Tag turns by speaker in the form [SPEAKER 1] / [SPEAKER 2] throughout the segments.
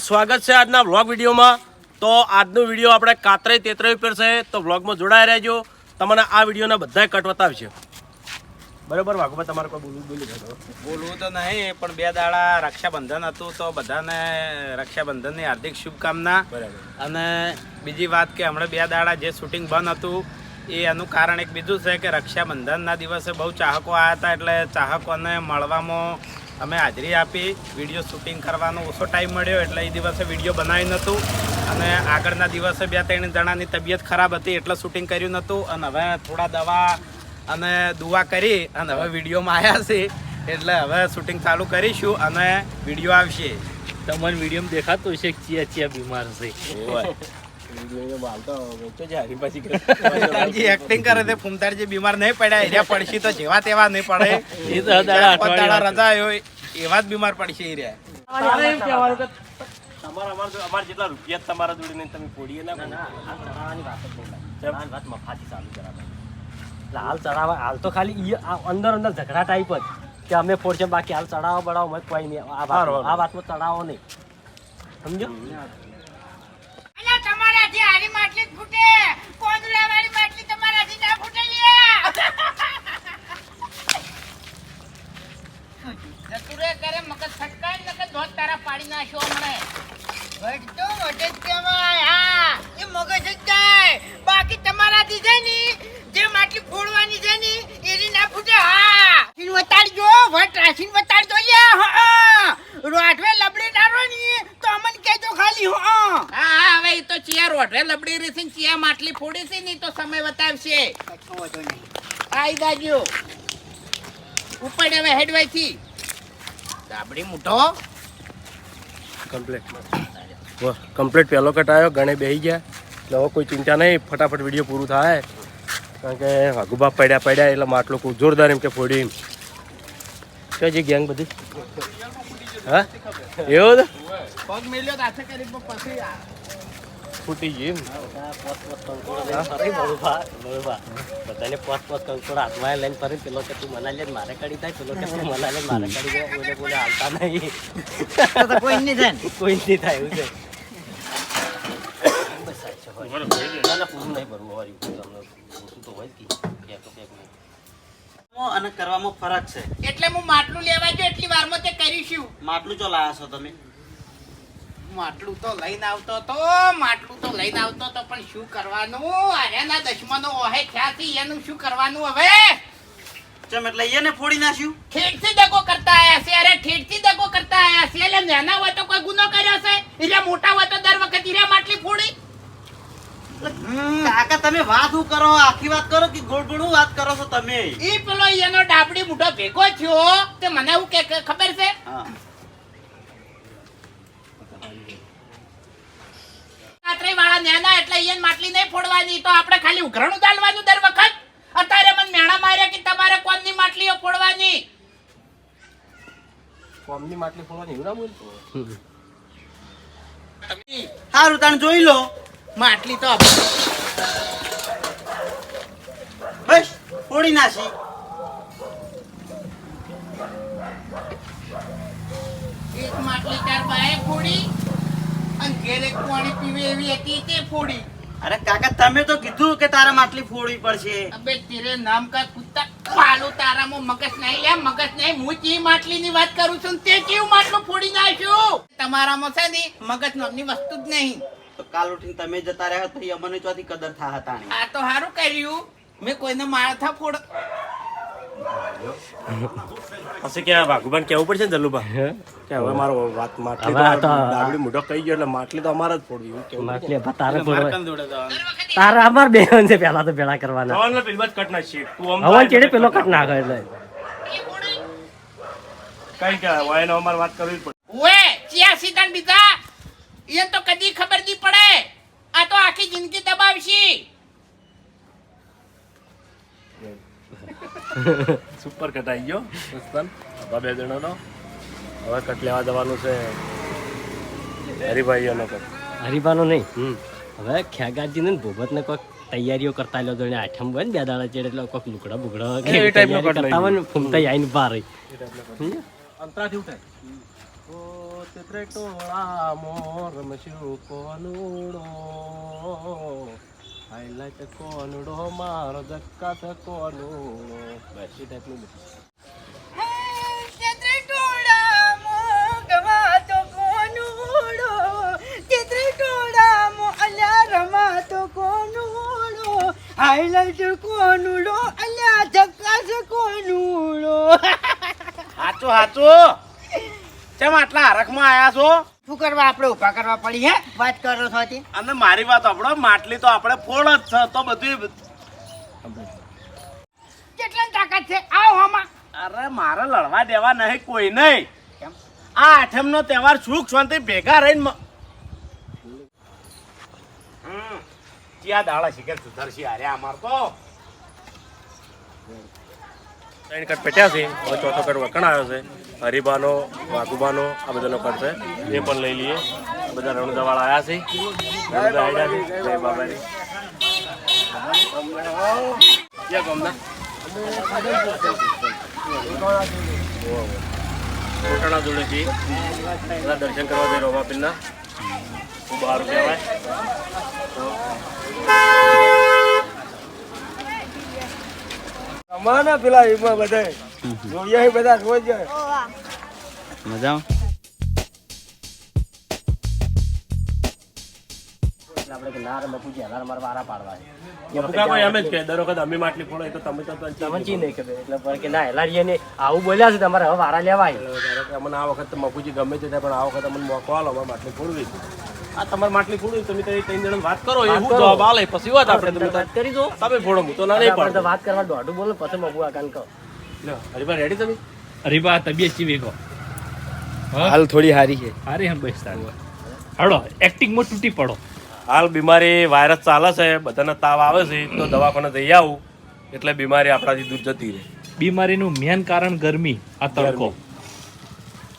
[SPEAKER 1] સ્વાગત છે આજના વ્લોગ વિડીયોમાં. તો આજનો વીડિયો આપણે કાતરે તેતરે ઉપર છે તો વ્લોગમાં જોડાઈ રહેજો. તમને આ વિડીયોના બધા કટ બતાવશે. બરોબર વાઘુભાઈ તમારે કોઈ બોલવું બોલી
[SPEAKER 2] બોલવું તો નહીં પણ બે દાડા રક્ષાબંધન હતું તો બધાને રક્ષાબંધનની હાર્દિક શુભકામના.
[SPEAKER 1] બરાબર.
[SPEAKER 2] અને બીજી વાત કે હમણાં બે દાડા જે શૂટિંગ બંધ હતું એ એનું કારણ એક બીજું છે કે રક્ષાબંધનના દિવસે બહુ ચાહકો આવ્યા હતા એટલે ચાહકોને મળવામાં અમે હાજરી આપી વીડિયો શૂટિંગ કરવાનો ઓછો ટાઈમ મળ્યો એટલે એ દિવસે વીડિયો બનાવી નહોતું. અને આગળના દિવસે બે ત્રણ જણાની તબિયત ખરાબ હતી એટલે શૂટિંગ કર્યું નહોતું. અને હવે થોડા દવા અને દુઆ કરી અને હવે વિડીયોમાં આવ્યા છે. એટલે હવે શૂટિંગ ચાલુ કરીશું અને વીડિયો આવશે.
[SPEAKER 3] તમને વિડીયોમાં દેખાતું છે ચિયા ચિયા બીમાર છે.
[SPEAKER 2] એક્ટિંગ કરે બીમાર નહીં પડ્યા એરિયા પડશે તો જેવા તેવા નહીં પડે.
[SPEAKER 3] એ તો દાડા
[SPEAKER 2] રજા એવા જ બીમાર પડશે એ રહ્યા
[SPEAKER 1] તમારા અમારા જેટલા રૂપિયા તમારા જોડે નહીં તમે પોડીએ ના કરો.
[SPEAKER 3] હાલ ચડાવવા હાલ તો ખાલી અંદર અંદર ઝઘડા ટાઈપ જ કે અમે ફોડશે બાકી હાલ ચડાવો બડાવો મત કોઈ નહીં. આ વાત આ વાતમાં ચડાવો નહીં. સમજો?
[SPEAKER 4] તમારાથી હારી માટલી ફૂટે. કોંદડા વાળી માટલી તમારાથી ના ફૂટે લ્યા. જતુરે કરે, મગજ ફટકાય ને કે ધોત તારા પાડી નાખ્યો હમણે. વટતો વટે જ કહેવાય હા એ મગજ જ જાય બાકી તમારાથી છે ને જે માટલી ફોડવાની છે ને એની ના ફૂટે હા રાશીન વતાડજો વટ રાશીન વતાડજો લ્યા હા રોટવે લબડી ડારો ની તો અમન કહેજો ખાલી હા હા હા હવે એ તો ચિયા રોટવે લબડી રહી છે ચિયા સી નહીં તો સમય બતાવશે આઈ દાજો ઉપર હવે હેડવાયથી દાબડી મુઠો
[SPEAKER 1] કમ્પ્લેટ કમ્પ્લેટ પહેલો કટ આવ્યો ગણે બેસી ગયા. એટલે હવે કોઈ ચિંતા નહીં ફટાફટ વીડિયો પૂરું થાય. કારણ કે વાઘુબા પડ્યા પડ્યા એટલે માટલો ખૂબ જોરદાર એમ કે ફોડી એમ. કઈ જે ગેંગ બધી? હા? એવું તો?
[SPEAKER 2] પગ મેલ્યો તો હાથે કરી પણ પછી આ
[SPEAKER 1] ફૂટી
[SPEAKER 3] બરોબર બધાને પોત પોત કંકોડ હાથમાં લઈને ફરી પેલો કે તું મના લે મારે કાઢી થાય પેલો કે તું મના લે મારે કાઢી જાય બોલે બોલે હાલતા નહીં.
[SPEAKER 4] કોઈ નહીં થાય
[SPEAKER 3] કોઈ નહીં થાય એવું છે.
[SPEAKER 5] અને કરવામાં ફરક છે.
[SPEAKER 4] એટલે હું માટલું લેવા ગયો એટલી વારમાં તે કરીશું.
[SPEAKER 5] માટલું ચો લાયા છો તમે?
[SPEAKER 4] માટલું તો લઈને આવતો તો માટલું તો લઈને આવતો તો પણ શું કરવાનું? આર્યાના દશમનો ઓહે ખ્યાથી એનું શું કરવાનું હવે?
[SPEAKER 5] ચમ એટલે એને ફોડી નાખ્યું?
[SPEAKER 4] ઠેઠથી દગો કરતા આયા છે અરે ઠેઠથી દગો કરતા આયા છે એટલે નાના હોય તો કોઈ ગુનો કર્યો છે? એટલે મોટા હોય તો દર વખત હીરા માટલી ફોડી?
[SPEAKER 5] કાકા તમે વાત શું કરો? આખી વાત કરો કે ગોળગોળું વાત કરો છો તમે?
[SPEAKER 4] ઈ પેલો એનો ડાબડી મોઢો ભેગો થયો તે મને એવું કે કે ખબર છે?
[SPEAKER 5] હા.
[SPEAKER 4] રાત્રે વાળા નેના એટલે ઈયન માટલી નહીં ફોડવાની તો આપણે ખાલી ઉઘરાણું ચાલવાનું દર વખત? અત્યારે મને મેણા માર્યા કે તમારે કોમની માટલીઓ ફોડવાની?
[SPEAKER 1] કોમની માટલી ફોડવાની એવું ના બોલતો
[SPEAKER 5] સારું તને જોઈ લો.
[SPEAKER 4] માટલી તો
[SPEAKER 5] બસ ફોડી નાખી
[SPEAKER 4] એક માટલી તાર બાએ ફોડી અને ઘેર પાણી પીવે એવી હતી તે ફોડી?
[SPEAKER 5] અરે કાકા તમે તો કીધું કે તારા માટલી ફોડવી પડશે.
[SPEAKER 4] અબે તેરે નામ કા કુત્તા પાલું તારામાં મગજ નહીં. લે મગજ નહીં. હું ચી માટલીની વાત કરું છું તે કેવું માટલું ફોડી નાખ્યું? તમારામાં છે ને મગજ નામની વસ્તુ જ નહીં.
[SPEAKER 5] તો કાલ ઉઠીને તમે જતા રહ્યા તો અમને ચોથી કદર થા હતા
[SPEAKER 4] આ તો સારું કર્યું. મેં કોઈને માથા ફોડ
[SPEAKER 1] પછી કે ભાગુભાઈ કેવું પડશે ને જલ્લુબા કે હવે મારો વાત માટલી તો
[SPEAKER 3] તો-
[SPEAKER 1] મોઢો કહી ગયો એટલે માટલી તો અમારે જ ફોડવી
[SPEAKER 3] માટલી બા તારે ફોડવા-. તારે અમાર બે છે પેલા તો ભેળા કરવાના.
[SPEAKER 1] જવાન પેલો કટ તું આમ
[SPEAKER 3] હવન ચેડે પેલો
[SPEAKER 1] કટ
[SPEAKER 3] ના નાખે એટલે.
[SPEAKER 1] કઈ કે એને અમારે વાત કરવી જ પડે.
[SPEAKER 4] ઓએ ચિયા સીધા બીજા? એ તો કદી ખબર નહીં પડે. આ તો આખી જિંદગી દબાવશી.
[SPEAKER 1] સુપર કટ આવી ગયો. દોસ્તાન આપણા બે જણાનો. હવે કટ લેવા જવાનું છે હરિભાઈઓનો કટ.
[SPEAKER 3] હરીબાનો નહીં. હવે ખ્યાગાજી ને ભૂપત કોઈક તૈયારીઓ કરતા લો જોડે આઠમ હોય ને બે દાડા ચેડે એટલે કોઈક લુકડા બુકડા
[SPEAKER 1] એ type નો
[SPEAKER 3] તૈયારી
[SPEAKER 1] કટ લઈ
[SPEAKER 3] કરતા હોય ને ફૂમતા આઈને બહાર
[SPEAKER 1] અંતરાથી ઉઠે. તો ચિત્રે મોર રમશું કોનુડો હાઈલાઈટ કોનુડો મારો ધક્કા તો કોનુડો બસ એ ટાઈપનું
[SPEAKER 4] ટોળામાં ગવાતો કોનુડો. અલ્યા રમાતો કોનુડો. હાઈલાઈટ કોનુડો અલ્યા ધક્કાસ
[SPEAKER 2] આટલા હરખમાં આયા છો?
[SPEAKER 4] શું કરવા આપણે ઊભા કરવા પડી હે? વાત કરો છો તે
[SPEAKER 2] અને મારી વાત આપણો માટલી તો આપણે ફોડ જ છે તો બધું
[SPEAKER 4] કેટલી તાકાત છે? આવો હમા
[SPEAKER 2] અરે મારે લડવા દેવા નહીં કોઈ નહીં. આ આઠમ નો તહેવાર સુખ શાંતિ ભેગા રહીને ત્યાં દાડા શિખર સુધરશી અરે અમાર તો.
[SPEAKER 1] ત્રણ કટ પેટ્યા છે ચોથો કટ વકણ આવ્યો છે. હરિબાનો, વાઘુબાનો આ બધાનો લોકો છે. એ પણ લઈ લઈએ. બધા રણુદાવાળા આવ્યા છે. રણુદા આવ્યા છે. જય બાબાની ક્યાં ગામના કોટાણા જોડે છે બધા દર્શન કરવા જઈ રોમાપીરના. ખૂબ સારું કહેવાય.
[SPEAKER 6] અમારા પેલા એમાં બધા જોઈએ બધા
[SPEAKER 3] મજા આપણે કે મકુજી હલાર માર વારા પાડવા છે.
[SPEAKER 1] ભૂકા એમ જ કે દર વખત અમે માટલી ફોડો તો તમે તો
[SPEAKER 3] ચી નહીં ખબર. એટલે પણ કે ના હેલારીએ ને આવું બોલ્યા છે તમારે હવે વારા લેવાય.
[SPEAKER 1] અમને આ વખત મકુજી ગમે તે પણ આ વખત અમને મોકો આલો અમારે માટલી ફોડવી. આ તમારે માટલી ફોડવી તમે ત્રણ જણ વાત કરો એ હું જવાબ આલે પછી વાત આપણે તમે
[SPEAKER 3] વાત કરી દો.
[SPEAKER 1] તમે ફોડો હું તો ના નહીં
[SPEAKER 3] તો
[SPEAKER 1] પાડતો.
[SPEAKER 3] વાત કરવા દોઢું બોલો પછી મગુ આકાન કહો.
[SPEAKER 1] રેડી તમે?
[SPEAKER 7] અરે તબિયત ચીવી કહો
[SPEAKER 6] હાલ થોડી હારી છે.
[SPEAKER 7] હારી હમ બસ હાડો હડો એક્ટિંગમાં તૂટી પડો.
[SPEAKER 1] હાલ બીમારી વાયરસ ચાલે છે બધાને તાવ આવે છે તો દવાખાને જઈ આવું. એટલે બીમારી આપણાથી દૂર જતી રહે.
[SPEAKER 7] બીમારીનું મેન કારણ ગરમી આ તડકો.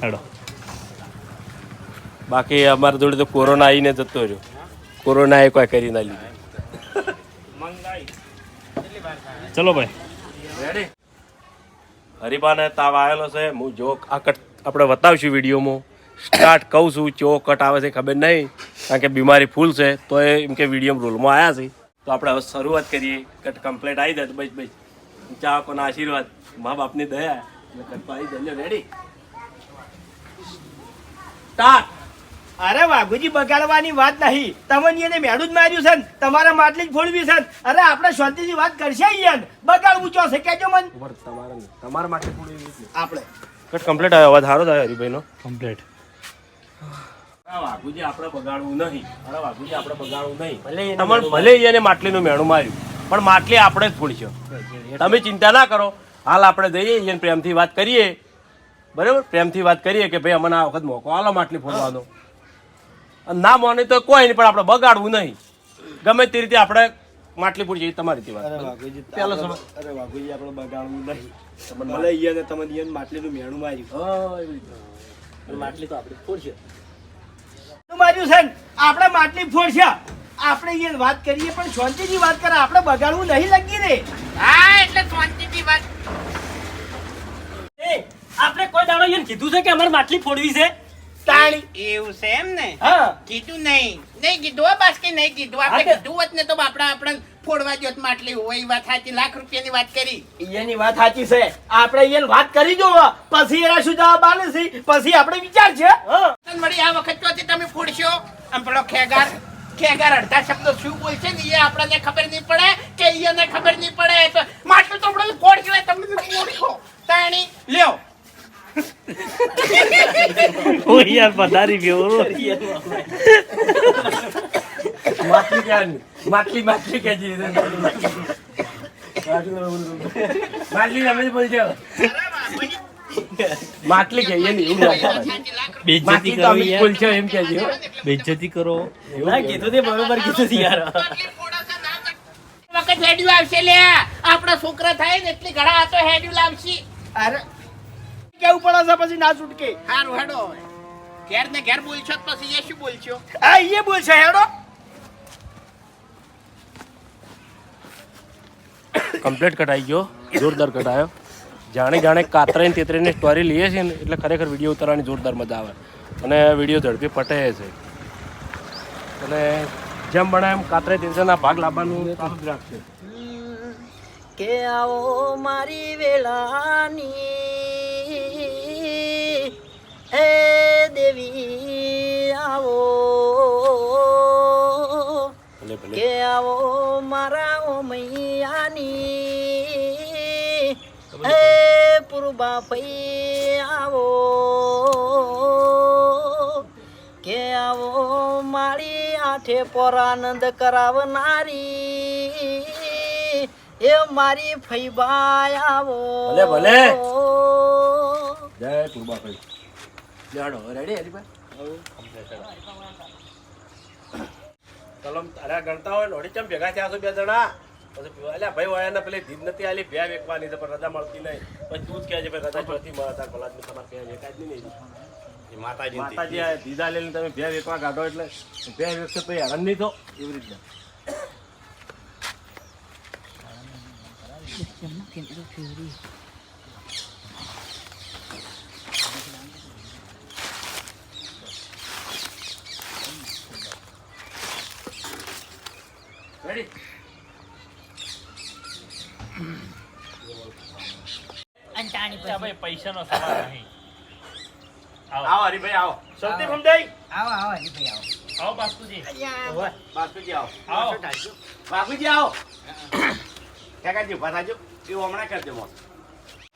[SPEAKER 7] હાડો
[SPEAKER 1] બાકી અમારા જોડે તો કોરોના આવીને જતો રહ્યો. કોરોના એ કોઈ કરી ના લીધું.
[SPEAKER 7] ચલો ભાઈ.
[SPEAKER 1] રેડી હરીબાને તાવ આવેલો છે. હું જો આ કટ આપણે બતાવશું વિડીયોમાં. સ્ટાર્ટ કહું છું ચો કટ આવે છે, ખબર નહીં. કારણ કે બીમારી ફૂલ છે, તો એમ કે વીડિયો રોલમાં આવ્યા છે. તો આપણે હવે શરૂઆત કરીએ. કટ કમ્પ્લીટ આવી જાય તો બસ બસ. ચાહકોના આશીર્વાદ. મા બાપની દયા. એટલે કટ આવી જાય રેડી સ્ટાર્ટ
[SPEAKER 6] અરે વાઘુજી બગાડવાની વાત નહીં. તમને એને મેળું જ માર્યું છે ને. તમારે માટલી જ ફોડવી છે અરે આપણે શાંતિથી વાત કરશે યાર. બગાડવું ચો છે કેજો મન.
[SPEAKER 1] ઉપર તમારા માટે ફોડવી
[SPEAKER 6] આપણે.
[SPEAKER 1] કટ કમ્પ્લીટ આવ્યો અવાજ સારો થાય હરીભાઈનો.
[SPEAKER 7] કમ્પ્લીટ
[SPEAKER 1] વાઘુજી આપણે બગાડવું નહીં. અરે વાઘુજી આપણે બગાડવું નહીં.
[SPEAKER 3] ભલે એને
[SPEAKER 1] તમારે ભલે એને માટલીનું મેણું માર્યું પણ માટલી આપણે જ ફોડશો. તમે ચિંતા ના કરો. હાલ આપણે જઈએ એને પ્રેમથી વાત કરીએ. બરાબર? પ્રેમથી વાત કરીએ કે ભાઈ અમને આ વખત મોકો હાલો માટલી ફોડવાનો. ના માને તો કોઈ નહીં પણ આપણે બગાડવું નહીં. ગમે તે રીતે આપણે માટલી જઈએ તમારી રીતે વાત. પેલો સમય.
[SPEAKER 6] અરે વાઘુજી આપણે બગાડવું નહીં. મને ઈયાને તમે ઈયાને માટલીનું મેણું માર્યું.
[SPEAKER 3] માટલી તો આપણી ફોડશે
[SPEAKER 6] શું માર્યું છે આપણે માટલી ફોડશે આપણે ઈયાને વાત કરીએ પણ શાંતિથી વાત કરે. આપણે બગાડવું નહીં લગી રે.
[SPEAKER 4] હા એટલે શાંતિથી વાત
[SPEAKER 3] આપણે કોઈ દાડો એને કીધું છે કે અમારે માટલી ફોડવી છે?
[SPEAKER 6] તાણી
[SPEAKER 4] એવું છે એમ ને?
[SPEAKER 6] હા.
[SPEAKER 4] કીધું નહીં. નહીં કીધું આ બાસ કે નહીં કીધું. આપણે કીધું હોત ને તો આપણા આપણે ફોડવા જોત માટલી. હોય એ વાત સાચી. લાખ રૂપિયાની વાત કરી.
[SPEAKER 6] એની વાત સાચી છે. આપણે ઈયાને વાત કરી જો પછી એના શું જવાબ આલે છે? પછી આપણે વિચાર છે હા.
[SPEAKER 4] તને આ વખત ચોથી તમે ફોડશો? આમ પેલો ખેગાર. ખેગાર અડધા શબ્દો શું બોલશે ને એ આપણને ખબર નહીં પડે કે એને ખબર નહીં પડે તો માટલું તો આપણે ફોડ કહેવાય તમને તો ફોડશો તાણી લ્યો
[SPEAKER 7] યાર પધારી ગયો
[SPEAKER 1] માટલી ક્યાં માટલી માટલી કે છે માટલી તમે બોલજો માટલી કે એની
[SPEAKER 7] બેજ્જતી કરો
[SPEAKER 1] અમે જ
[SPEAKER 7] યાર
[SPEAKER 1] એમ કે છે
[SPEAKER 7] બેજ્જતી કરો
[SPEAKER 3] ના કીધું તે બરોબર કીધું છે યાર
[SPEAKER 4] વખત હેડ્યુ આવશે લે આપણા છોકરા થાય ને એટલી ઘણા હતો હેડ્યુ લાવશી
[SPEAKER 6] અરે કેવું પડે છે પછી ના છૂટકે
[SPEAKER 4] હારું હેડો ઘેર ને ઘેર બોલશો તો પછી એ શું બોલશો?
[SPEAKER 6] આ એ બોલશે હેડો.
[SPEAKER 1] કમ્પ્લીટ કટાઈ ગયો જોરદાર કટાયો જાણે જાણે કાતરે ને તેતરે સ્ટોરી લઈએ છીએ ને એટલે ખરેખર વીડિયો ઉતારવાની જોરદાર મજા આવે. અને વીડિયો ઝડપી પટે છે. અને જેમ બને એમ કાતરે તેતરીના ભાગ લાવવાનું રાખશે
[SPEAKER 3] કે આવો મારી વેળાની એ દેવી આવો. કે આવો મારા ઓ મૈયાની એ પૂર્વા પૈ આવો. કે આવો મારી આઠે પરાનંદ કરાવનારી. એ મારી ફૈબા આવો.
[SPEAKER 1] ભલે, ભલે. જય કુરબાભાઈ જાડો રેડી હરીભાઈ કલમ તારા ગણતા હોય નોડી ચમ ભેગા થયા છો બે જણા? પછી અલ્યા ભાઈ વાળાને પેલી ધીમ નથી આલી ભે વેકવાની છે પણ રજા મળતી નહીં. પછી તું જ કહે છે ભાઈ રજા ચોથી મળે તાર ભલા જ તમારે કહે છે જ નહીં
[SPEAKER 2] માતાજી
[SPEAKER 1] માતાજી આ દીધા લઈને તમે ભે વેકવા કાઢો એટલે બે વેકશે પછી હેરાન નહીં થો એવી રીતના રેડી
[SPEAKER 4] અંટાણી
[SPEAKER 7] અચ્છા ભાઈ પૈસાનો સવાલ નહીં.
[SPEAKER 1] આવો. હરીભાઈ આવો. સૌથી સમજાય
[SPEAKER 4] આવો આવો હરીભાઈ આવો.
[SPEAKER 7] આવો બાસ્કુજી
[SPEAKER 4] અહીંયા
[SPEAKER 1] બાસ્કુજી આવો.
[SPEAKER 7] આવો.
[SPEAKER 1] બાપુજી આવો. કાકાજી ઊભા થાજો. એવું હમણાં કરજો મોસ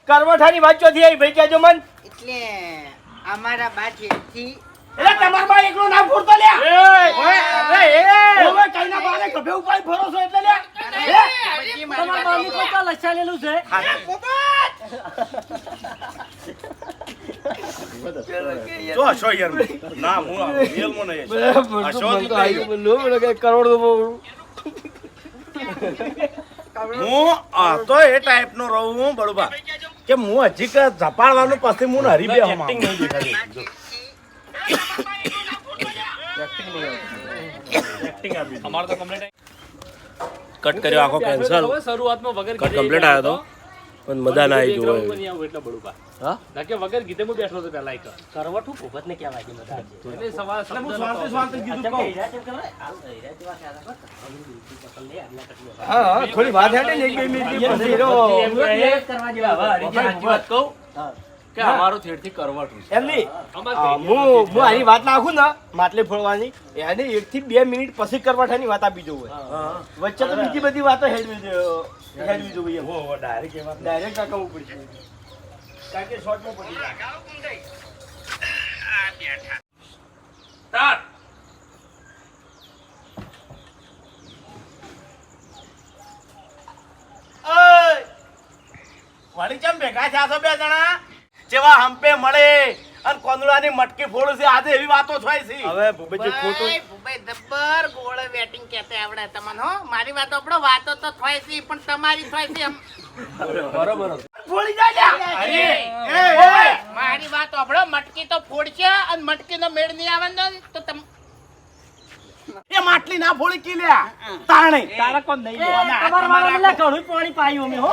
[SPEAKER 6] કરવઠાની વાત ચોથી આવી ભાઈ કહેજો મન.
[SPEAKER 4] એટલે અમારા બાજુથી
[SPEAKER 6] એટલે તમાર બા એકલો ના ફૂરતો લે ઓય ઓય કઈ ના બારે ગભે ઉપાય ફરો છો એટલે લ્યા
[SPEAKER 3] તમારા બાની કોઈ તો લચાલેલું છે
[SPEAKER 1] જો હશો યાર ના હું રિયલમાં નહીં નહીં. હું આ તો એ ટાઈપ નો રહું હું બરોબર કે હું હજી કે ઝપાડવાનું પછી હું હરી બે એક્ટિંગ નહીં દેખાતી એક્ટિંગ આપી
[SPEAKER 7] અમારો તો કમ્પ્લીટ
[SPEAKER 1] કટ કર્યો આખો કેન્સલ
[SPEAKER 7] શરૂઆતમાં વગર
[SPEAKER 1] કટ કમ્પ્લીટ આવ્યો તો. પણ મજા ના આવી જોવા.
[SPEAKER 7] એટલે
[SPEAKER 1] હા?
[SPEAKER 7] ના કે વગર ગીતે હું બેઠો હતો પહેલા એક.
[SPEAKER 3] કરવઠું ભૂપત ને કેવા કે મજા
[SPEAKER 7] એટલે સવાલ શબ્દ.
[SPEAKER 1] શાંતિ શાંતિ કીધું કહું.
[SPEAKER 6] હા હા થોડી વાત હેડે ને એક બે મિનિટ પછી
[SPEAKER 3] તો જ કરવા જેવા.
[SPEAKER 1] હા વાત કહું.
[SPEAKER 3] હા.
[SPEAKER 1] કે અમારું થેડથી કરવટું છે.
[SPEAKER 6] હું હું આની વાત નાખું ને માટલી ફોડવાની. એને એક થી બે મિનિટ પછી કરવાઠાની વાત આપી જવું વચ્ચે તો બીજી બધી વાતો હેડવી હેડવી જોઈએ
[SPEAKER 1] હો ડાયરેક્ટ
[SPEAKER 6] ડાયરેક્ટ કાકા ઉપર પડશે. કારણ કે શોર્ટમાં પડી જાય.
[SPEAKER 1] વળી ચમ ભેગા થયા છો બે જણા? જેવા હંપે મળે અને કોંદડાની મટકી ફોડું છે આજે એવી વાતો થાય છે.
[SPEAKER 6] હવે ભૂપેજી ખોટું
[SPEAKER 4] ભૂભાઈ જબ્બર ગોળ વેટિંગ કહેતે આવડે તમને હો. મારી વાત આપણો વાતો તો થાય છે પણ તમારી થાય છે એમ.
[SPEAKER 1] બરોબર
[SPEAKER 6] ફોડી જાય લ્યા.
[SPEAKER 1] અરે,
[SPEAKER 6] એ, એ,
[SPEAKER 4] મારી વાત આપણો મટકી તો ફોડશે અને મટકીનો મેળ નહીં આવે ને તો તમ
[SPEAKER 1] એ માટલી ના ફોડી કી લ્યા. તાણે.
[SPEAKER 6] તારા કોણ નહીં
[SPEAKER 3] તમારા મારા લે, ઘણું પાણી પાયું અમે હો.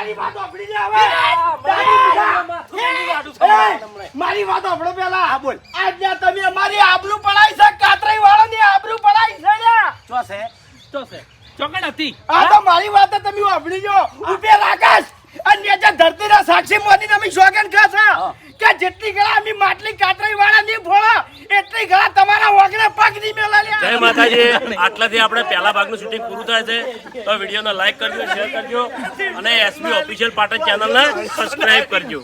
[SPEAKER 6] મારી વાત આપડી ને હવે. મારી વાત આપડો પેલા. હા બોલ. આજ તમે અમારી આબરૂ પડાઈ છે કાતરાઈ વાળાની આબરૂ પડાઈ છે ને.
[SPEAKER 1] શું છે?
[SPEAKER 7] તો છે? ચોકડ હતી.
[SPEAKER 6] આ તો મારી વાત તમે વાપરી જો ઉપેર આકાશ અને નીચે ધરતીના સાક્ષી મોદી તમે શોગન ખાશો. કે જેટલી ગળા અમે માટલી કાતરાઈ વાળા ની ફોડો એટલી ગળા તમારા વગરે પગની મેલા લે
[SPEAKER 1] જય માતાજી. આટલાથી આપણે પહેલા ભાગનું શૂટિંગ પૂરું થાય છે. તો વિડીયોને લાઈક કરજો, શેર કરજો અને એસબી ઓફિશિયલ પાટણ ચેનલને સબસ્ક્રાઇબ કરજો.